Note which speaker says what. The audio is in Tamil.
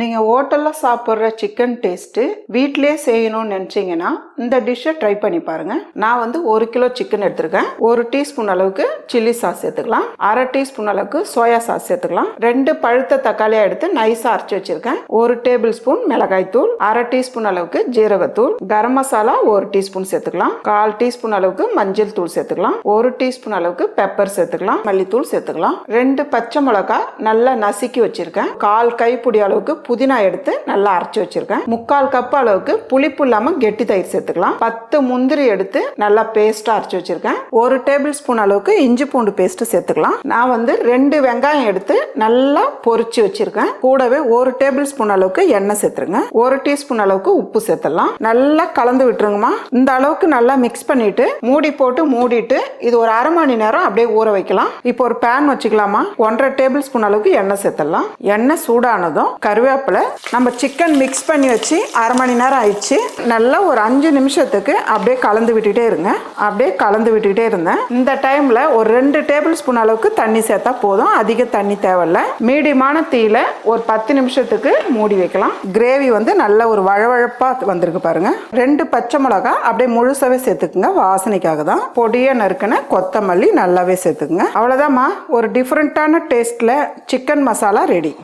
Speaker 1: நீங்கள் ஹோட்டலில் சாப்பிட்ற சிக்கன் டேஸ்ட்டு வீட்டிலே செய்யணும்னு நினச்சிங்கன்னா இந்த டிஷ்ஷை ட்ரை பண்ணி பாருங்கள் நான் வந்து ஒரு கிலோ சிக்கன் எடுத்திருக்கேன். ஒரு டீஸ்பூன் அளவுக்கு சில்லி சாஸ் சேர்த்துக்கலாம். அரை டீஸ்பூன் அளவுக்கு சோயா சாஸ் சேர்த்துக்கலாம். ரெண்டு பழுத்த தக்காளியாக எடுத்து நைஸாக அரைச்சி வச்சுருக்கேன். ஒரு டேபிள் ஸ்பூன் மிளகாய் தூள் அரை டீஸ்பூன் அளவுக்கு ஜீரகத்தூள் கரம் மசாலா ஒரு டீஸ்பூன் சேர்த்துக்கலாம். கால் டீஸ்பூன் அளவுக்கு மஞ்சள் தூள் சேர்த்துக்கலாம். ஒரு டீஸ்பூன் அளவுக்கு பெப்பர் சேர்த்துக்கலாம். மல்லித்தூள் சேர்த்துக்கலாம். ரெண்டு பச்சை மிளகாய் நல்லா நசுக்கி வச்சுருக்கேன். கால் கைப்பிடி அளவுக்கு புதினா எடுத்து நல்லா அரைச்சி வச்சிருக்கேன். முக்கால் கப் அளவுக்கு புளிப்பு இல்லாம கெட்டி தயிர் சேர்த்துக்கலாம். பத்து முந்திரி எடுத்து நல்லா பேஸ்டா அரைச்சி வச்சிருக்கேன். ஒரு டேபிள் ஸ்பூன் அளவுக்கு இஞ்சி பூண்டு பேஸ்ட் சேர்த்துக்கலாம். நான் வந்து ரெண்டு வெங்காயம் எடுத்து நல்லா பொரிச்சு வச்சிருக்கேன். கூடவே ஒரு டேபிள் ஸ்பூன் அளவுக்கு எண்ணெய் சேர்த்துருங்க. ஒரு டீஸ்பூன் அளவுக்கு உப்பு சேர்த்துடலாம். நல்லா கலந்து விட்டுருங்கம்மா. இந்த அளவுக்கு நல்லா மிக்ஸ் பண்ணிட்டு மூடி போட்டு மூடிட்டு இது ஒரு அரை மணி நேரம் அப்படியே ஊற வைக்கலாம். இப்போ ஒரு பேன் வச்சுக்கலாமா? ஒன்றரை டேபிள் ஸ்பூன் அளவுக்கு எண்ணெய் சேர்த்துடலாம். எண்ணெய் சூடானதும் கருவேப்பிலை நம்ம சிக்கன் மிக்ஸ் பண்ணி வச்சு அரை மணி நேரம் ஆயிடுச்சு. நல்லா ஒரு அஞ்சு நிமிஷத்துக்கு அப்படியே கலந்து விட்டுட்டே இருங்க. அப்படியே கலந்து விட்டுக்கிட்டே இருந்தேன் இந்த டைம்ல ஒரு ரெண்டு டேபிள் ஸ்பூன் அளவுக்கு தண்ணி சேர்த்தா போதும். அதிக தண்ணி தேவையில்ல. மீடியமான தீயில ஒரு பத்து நிமிஷத்துக்கு மூடி வைக்கலாம். கிரேவி வந்து நல்ல ஒரு வழவழப்பா வந்திருக்கு பாருங்க. ரெண்டு பச்சை மிளகா அப்படியே முழுசாவே சேர்த்துக்குங்க. வாசனைக்காக தான். பொடியை நறுக்கின கொத்தமல்லி நல்லாவே சேர்த்துக்குங்க. அவ்வளோதாம்மா ஒரு டிஃப்ரெண்ட்டான டேஸ்ட்ல சிக்கன் மசாலா ரெடி